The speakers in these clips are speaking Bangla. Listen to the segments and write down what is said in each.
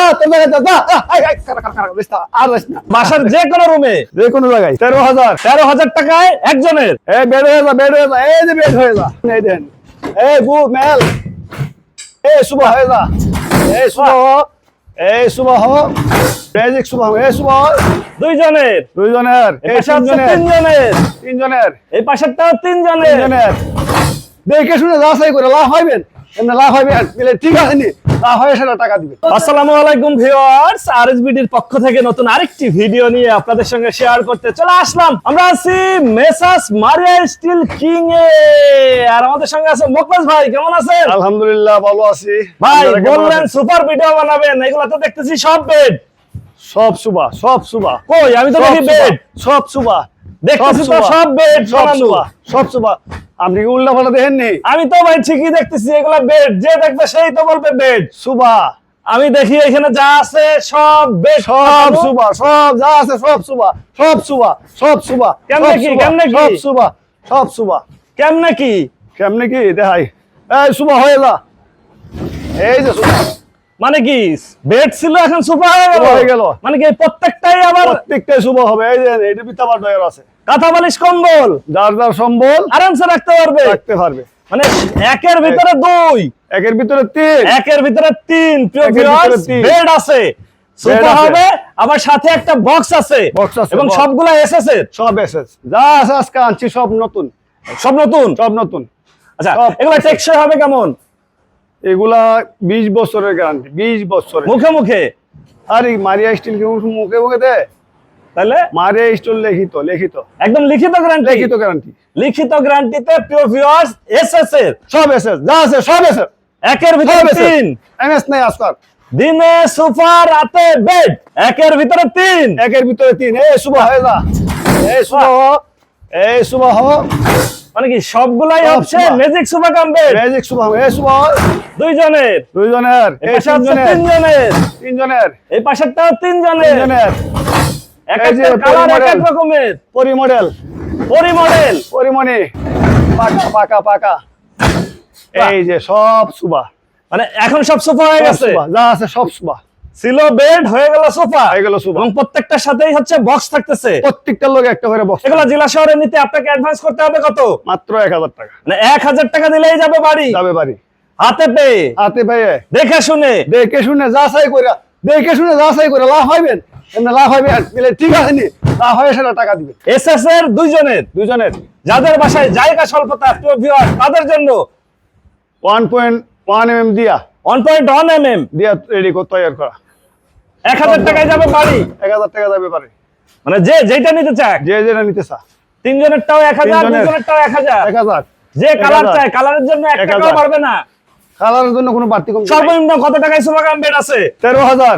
যা তোর জায়গায় যা যা আর না। বাসার যে কোনো রুমে যে কোনো জায়গায়। তেরো হাজার। তেরো হাজার টাকায় একজনের। এই বেড হয়ে যা বেড হয়ে যা এই যে বেড হয়ে যা এই দেন। এই বু মেল। এই সুবহ হয়ে যা। এই সুবহ এই সুবহ বেজিক সুবহ এই সুবহ দুইজনের। দুইজনের এই এই তিনজনের। তিনজনের। এই পাশেরটাও তিনজনের। তিনজনের। দেখে শুনে যাচাই করে লাভ হইবেন এমনি লাভ হইবেন দিলে ঠিক আছে নি লাভ সেটা টাকা দিবে। আসসালামু আলাইকুম ভিউয়ার্স আরএসবিডির পক্ষ থেকে নতুন আরেকটি ভিডিও নিয়ে আপনাদের সঙ্গে শেয়ার করতে চলে আসলাম। আমরা আছি মেসাস মারিয়া স্টিল কিং এ আর আমাদের সঙ্গে আছে মোকলেশ ভাই কেমন আছেন? আলহামদুলিল্লাহ ভালো আছি। ভাই বললেন সুপার ভিডিও বানাবেন এগুলো তো দেখতেছি সব বেড। সব সুবা সব সুবা। কই আমি তো দেখি বেড। সব সুবা দেখতেছি তো সব বেড সব সুবা সব সুবা। আপনি কি উল্টা পাল্টা দেখেননি? আমি তো ভাই ঠিকই দেখতেছি এগুলা বেড যে দেখবে সেই তো বলবে বেড সুবা। আমি দেখি এখানে যা আছে সব বেড সব সুবা সব যা আছে সব সুবা সব সুবা সব সুবা কেমনে সব কি, সুবা, কেমনে কি? সব সুবা সব সুবা। কেমনে কি? কেমনে কি? দেখাই। এই সুবা হয়ে যা। এই যে সুবা। মানে কি বেড ছিল এখন সুপার হয়ে গেল। মানে কি প্রত্যেকটাই আবার প্রত্যেকটাই শুভ হবে। এই যে এটা বিতাবার ডয়ার আছে। কাঁথা বালিশ কম্বল। যার যার সম্বল আরামসে রাখতে পারবে। রাখতে পারবে। মানে একের ভিতরে দুই একের ভিতরে তিন। একের ভিতরে তিন। বেড আছে। সুপার হবে আবার সাথে একটা বক্স আছে। এবং সবগুলা এসএস এর। সব যা আছে আজকে আনছি সব নতুন। সব নতুন? সব নতুন। আচ্ছা এগুলা টেকসই হবে কেমন? এগুলা বিশ বছরের গ্যারান্টি বিশ বছরের। মুখে মুখে? আরে মারিয়া স্টিল কি মুখে মুখে দে? তাহলে মারিয়া স্টিল লিখিত লিখিত। একদম লিখিত গ্যারান্টি লিখিত গ্যারান্টি লিখিত গ্যারান্টিতে প্রিয় ভিউয়ার্স এসএস এর সব এসেস যা আছে সব এসেস একের ভিতরে তিন। এমএস নাই আজকাল দিনে সোফা রাতে বেড একের ভিতরে তিন। একের ভিতরে তিন। এই শুভ হয়ে যা। এই শুভ এই শুভ হ মানে কি সবগুলাই সব হচ্ছে। Magic sofa cum bed magic Shuvo এই শুভ দুইজনের। দুইজনের। এই এই পাশে হচ্ছে তিনজনের। তিনজনের। তিনজনের। এই পাশেরটাও তিনজনের। তিনজনের। এক এই যে একটা কালার এক পরি এক model। রকমের। পরি মডেল পরি মডেল পরিমণি। পাকা পাকা পাকা। এই যে সব সুবা। মানে এখন সব সোফা হয়ে গেছে? যা আছে সব সুবা। ছিল বেড হয়ে গেল সোফা। হয়ে গেল সুবা। এবং প্রত্যেকটার সাথেই হচ্ছে বক্স থাকতেছে। প্রত্যেকটার লোক একটা করে বক্স এগুলো জেলা শহরে নিতে আপনাকে অ্যাডভান্স করতে হবে কত? মাত্র এক হাজার টাকা। মানে এক হাজার টাকা দিলেই যাবে বাড়ি। যাবে বাড়ি। হাতে পেয়ে। হাতে পেয়ে। দেখে শুনে। দেখে শুনে যাচাই করে দেখে শুনে যাচাই করে লাভ হইবেন এমনি লাভ দিলে ঠিক আছে নি? লাভ হয়ে সেটা টাকা দিবেন এসএস এর দুইজনের দুজনের যাদের বাসায় জায়গা স্বল্পতা প্রিয় ভিউয়ার তাদের জন্য one point one M M দিয়া। One point one M M দিয়া রেডি করে তৈরি করা। এক হাজার টাকায় যাবে বাড়ি। এক হাজার টাকা যাবে পারে মানে যে যেটা নিতে চায়। যে যেটা নিতে চা তিনজনেরটাও এক হাজার তিনজনের। দুজনেরটাও এক হাজার। এক হাজার। যে এক কালার। চায় কালারের জন্য এক টাকাও। পারবে না। কালারের জন্য কোনো বাড়তি কম সর্বনিম্ন কত টাকায় সোফা কাম বেড আছে? তেরো হাজার।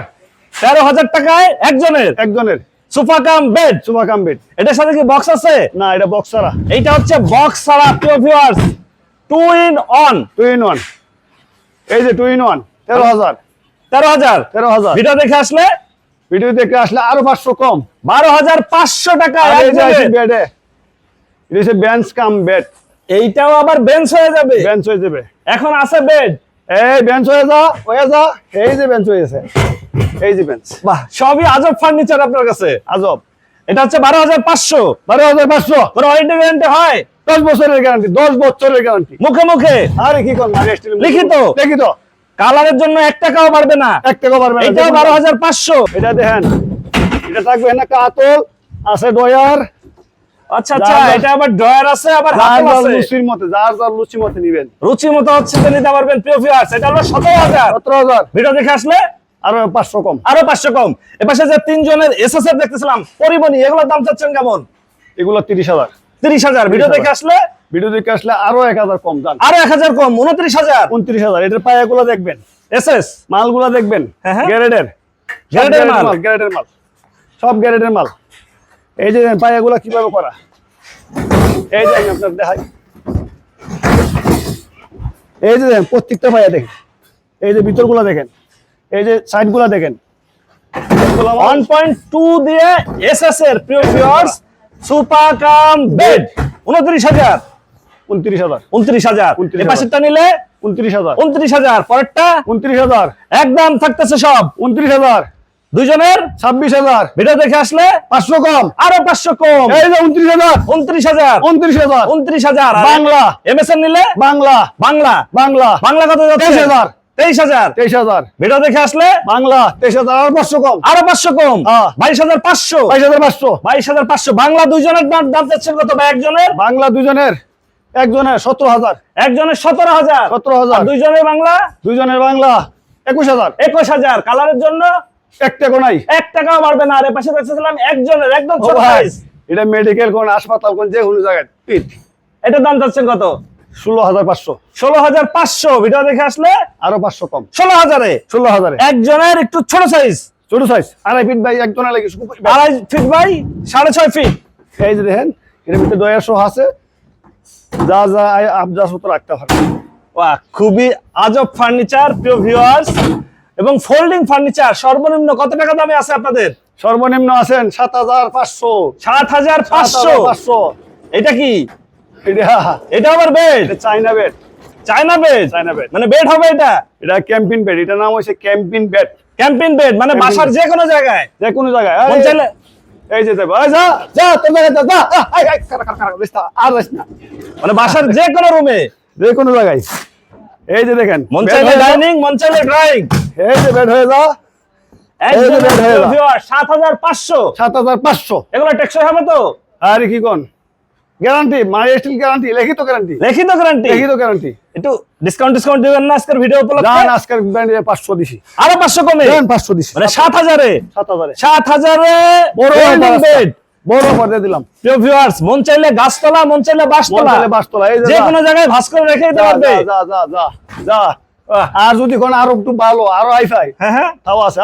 তেরো হাজার টাকায় একজনের? একজনের। সোফা কাম বেড সুমা কামবেট এটার সাথে কি বক্স আছে? না এটা বক্স ছাড়া। এইটা হচ্ছে বক্স ছাড়া প্রিয় viewers two in one two in one এই যে টু ইন ওয়ান তেরো হাজার। তেরো হাজার? তেরো হাজার। ভিডিও দেখে আসলে? ভিডিও দেখে আসলে আরও পাঁচশো কম। বারো হাজার পাঁচশো টাকা। বেডে এটা হচ্ছে বেঞ্চ কাম বেড এইটাও আবার বেঞ্চ হয়ে যাবে। বেঞ্চ হয়ে যাবে। এখন আছে বেড এই বেঞ্চ হয়ে যা হয়ে যা। এই যে বেঞ্চ হয়েছে এই যে বেঞ্চ বাহ সবই আজব ফার্নিচার আপনার কাছে। আজব। এটা হচ্ছে বারো হাজার পাঁচশো। বারো হাজার পাঁচশো। ওয়ারেন্টি গ্যারান্টি হয়? দশ বছরের গ্যারান্টি দশ বছরের গ্যারান্টি মুখে মুখে। আরে কি কর লিখিত? লিখিত। কালারের জন্য এক টাকাও পারবে না। এক টাকা পারবে না। দেখুন। বারো হাজার পাঁচশো। এটা দেখেন। এটা থাকবে না কাতল আছে ডয়ার। আচ্ছা আচ্ছা এটা আবার ড্রয়ার আছে আবার আছে? লুচির মতে যার যার মতে নিবেন। রুচি মতো হচ্ছে যে নিতে পারবেন প্রিয় ভিউয়ার্স এটা হলো সতেরো হাজার। সতেরো হাজার। ভিডিও দেখে আসলে? আরও পাঁচশো কম। আরও পাঁচশো কম। এপাশে যে তিনজনের এসএসএফ দেখতেছিলাম পরিমণি এগুলোর দাম চাচ্ছেন কেমন? এগুলো তিরিশ হাজার। তিরিশ হাজার। ভিডিও দেখে আসলে? ভিডিও দেখে আসলে আরও এক হাজার কম দাম আরও এক হাজার কম উনত্রিশ হাজার। উনত্রিশ হাজার। এটার পায়াগুলো দেখবেন। এসএস মালগুলো দেখবেন। হ্যাঁ, হ্যাঁ। গ্যারেডের। গ্যারেডের মাল। গ্যারেডের মাল। সব গ্যারেডের মাল। এই যে পায়াগুলো কীভাবে করা? এই যে আপনার দেখাই। এই যে দেখেন প্রত্যেকটা পায়া দেখেন। এই যে ভিতর ভিতরগুলো দেখেন। এই যে সাইডগুলো দেখেন। ওয়ান পয়েন্ট টু দিয়ে এসএস এর প্রিয় ভিউয়ার্স সুপার কাম বেড উনত্রিশ হাজার। উনত্রিশ হাজার। উনত্রিশ হাজার। 29,000 এই পাশেরটা নিলে উনত্রিশ হাজার। উনত্রিশ হাজার পরেরটা উনত্রিশ হাজার। একদম থাকতেছে সব। উনত্রিশ হাজার। দুইজনের? ছাব্বিশ হাজার। ভিডিও দেখে আসলে? পাঁচশো কম। আরও পাঁচশো কম। এই যে উনত্রিশ হাজার। উনত্রিশ হাজার। উনত্রিশ হাজার। উনত্রিশ হাজার। বাংলা। এমএসএন নিলে? বাংলা। বাংলা। বাংলা। বাংলা কত তেইশ হাজার। তেইশ হাজার। তেইশ হাজার। ভিডিও দেখে আসলে? বাংলা। তেইশ হাজার আর পাঁচশো কম। আরও পাঁচশো কম। হ্যাঁ। বাইশ হাজার পাঁচশো। বাইশ হাজার পাঁচশো। বাইশ হাজার পাঁচশো। বাংলা দুইজনের দাম দাম কত বা একজনের? বাংলা দুজনের একজনের সতেরো হাজার। একজনের সতেরো হাজার। সতেরো হাজার। দুইজনের বাংলা? দুজনের বাংলা একুশ হাজার। একুশ হাজার। কালারের জন্য? এক টাকা নাই। এক টাকাও বাড়বে না। আর পাশে একজনের একদম ছোট এটা মেডিকেল কোন হাসপাতাল কোন যে কোনো জায়গায় এটার দাম কত? ষোলো হাজার পাঁচশো। ষোলো হাজার পাঁচশো। ভিডিও দেখে আসলে আরও পাঁচশো কম। ষোলো হাজারে? ষোলো হাজারে। একজনের একটু ছোট সাইজ ছোট সাইজ আড়াই ফিট বাই একজনের লাগে আড়াই ফিট বাই সাড়ে ছয় ফিট এই যে দেখেন এর ভিতরে দয়া সহ আছে। যা যা আবজা সত্য রাখতে পারে বাহ খুবই আজব ফার্নিচার প্রিয় ভিউয়ার্স এবং ফোল্ডিং ফার্নিচার সর্বনিম্ন কত টাকা দামে আছে আপনাদের? সর্বনিম্ন আছেন সাত হাজার পাঁচশো। সাত হাজার পাঁচশো? পাঁচশো। এটা কি? এটা এটা আবার bed China bed China bed China bed মানে বেড হবে এটা? এটা ক্যাম্পিং বেড এটার নাম হচ্ছে ক্যাম্পিং বেড ক্যাম্পিং বেড মানে বাসার যে কোনো জায়গায়। যে কোনো জায়গায় এই- যে যা যা তোর জায়গায় যা, যা আই, আই, কারা, কারা, আর বেশ না। মানে বাসার যে কোনো রুমে যে কোনো জায়গায়। এই যে দেখেন। মন চাইলে ডাইনিং মন চাইলে ড্রয়িং এই যে বেড হয়ে যা এই যে bed যা। সাত হাজার পাঁচশো। সাত হাজার পাঁচশো। এগুলো টেকসই হবে তো? আরে কি কোন? গ্যারান্টি মাই স্টিল গ্যারান্টি লিখিত গ্যারান্টি লিখিত গ্যারান্টি লিখিত গ্যারান্টি একটু ডিসকাউন্ট ডিসকাউন্ট দিবেন না আজকের ভিডিও জান উপলক্ষে আজকের ব্র্যান্ডে পাঁচশো দিছি। আরও পাঁচশো কমে? দিছি। মানে বড় বেড বড় দিলাম। প্রিয় ভিউয়ার্স মন চাইলে গাছতলা মন চাইলে বাসতলা বলতে বাসতলা এই যে কোনো জায়গায় ভাস করে রেখে দিতে পারবে। যা যা যা যা। আর যদি কোন আরও একটু ভালো আরও আইফাই হ্যাঁ হ্যাঁ। তাও আছে।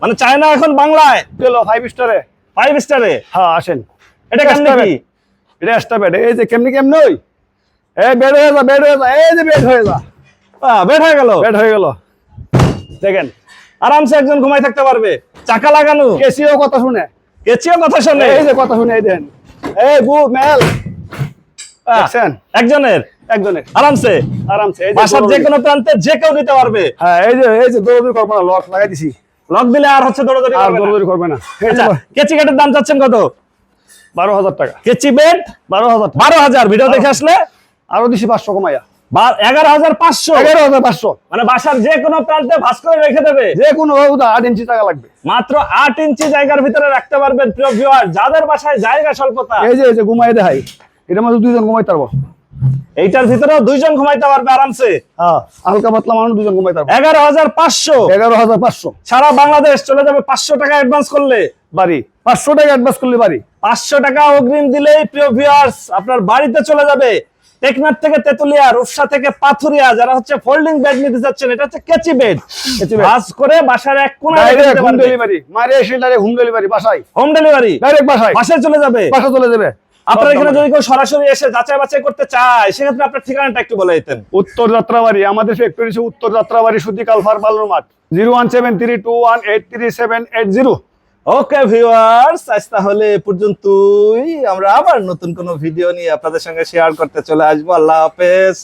মানে চায়না এখন বাংলায়। চলো ফাইভ স্টারে ফাইভ স্টারে হ্যাঁ আসেন। এটা কেমনে কি? এটা এক্সট্রা বেড এই যে কেমনি কেমনি ওই? এই বেড হয়ে যা বেড হয়ে যা। এই যে বেড হয়ে যা। বেড হয়ে গেল। বেড হয়ে গেল। দেখেন। আরামসে একজন ঘুমাই থাকতে পারবে। চাকা লাগানো। কেসিও কথা শুনে। কেসিও কথা শোনে। এই যে কথা শুনে এই দেন এই বু মেল। একজনের? একজনের। আরামসে? আরামসে বাসার যে কোনো প্রান্তে যে কেউ নিতে পারবে। হ্যাঁ এই যে এই যে দৌড়দৌড়ি করব না লক লাগাই দিছি। লক দিলে আর হচ্ছে দৌড়াদৌড়ি আর দৌড়দৌড়ি করবে না। এই যে কেচি কাঠের দাম চাচ্ছেন কত? বারো হাজার টাকা। কেচি বেড বারো হাজার বারো হাজার। ভিডিও দেখে আসলে? আরও দিছি পাঁচশো কমাইয়া। এগারো হাজার পাঁচশো। এগারো হাজার পাঁচশো। মানে বাসার যে কোনো প্রান্তে ভাস করে রেখে দেবে। যে কোনো বাবুদা আট ইঞ্চি টাকা লাগবে। মাত্র আট ইঞ্চি জায়গার ভিতরে রাখতে পারবেন প্রিয় ভিউয়ার যাদের বাসায় জায়গা স্বল্পতা। এই যে এই যে ঘুমাই দেখাই এটার মধ্যে দুইজন ঘুমাইতে পারব। এইটার ভিতরেও দুইজন ঘুমাইতে পারবে আরামসে। হ্যাঁ হালকা পাতলা মানুষ দুজন ঘুমাইতে পারব। এগারো হাজার পাঁচশো। এগারো হাজার পাঁচশো। সারা বাংলাদেশ চলে যাবে পাঁচশো টাকা অ্যাডভান্স করলে। বাড়ি। পাঁচশো টাকা অ্যাডভান্স করলে বাড়ি। পাঁচশো টাকা অগ্রিম দিলেই প্রিয় ভিউয়ার্স আপনার বাড়িতে চলে যাবে। টেকনাফ থেকে তেতুলিয়া রূপসা থেকে পাথুরিয়া যারা হচ্ছে ফোল্ডিং বেড নিতে যাচ্ছেন এটা হচ্ছে কেচি বেড করে বাসার এক কোণায় হোম ডেলিভারি মারিয়া হোম ডেলিভারি বাসায়। হোম ডেলিভারি ডাইরেক্ট বাসায়। বাসায় চলে যাবে। বাসা চলে যাবে। আপনার এখানে যদি কেউ সরাসরি এসে যাচাই বাছাই করতে চায় সেক্ষেত্রে আপনার ঠিকানাটা একটু বলে দিতেন। উত্তর যাত্রাবাড়ি আমাদের ফ্যাক্টরি উত্তর যাত্রাবাড়ি সুদি কালফার বালুর মাঠ। Zero one seven three two one eight three seven eight zero. Okay viewers আজ তাহলে এ পর্যন্তই। আমরা আবার নতুন কোনো ভিডিও নিয়ে আপনাদের সঙ্গে শেয়ার করতে চলে আসব। আল্লাহ হাফেজ।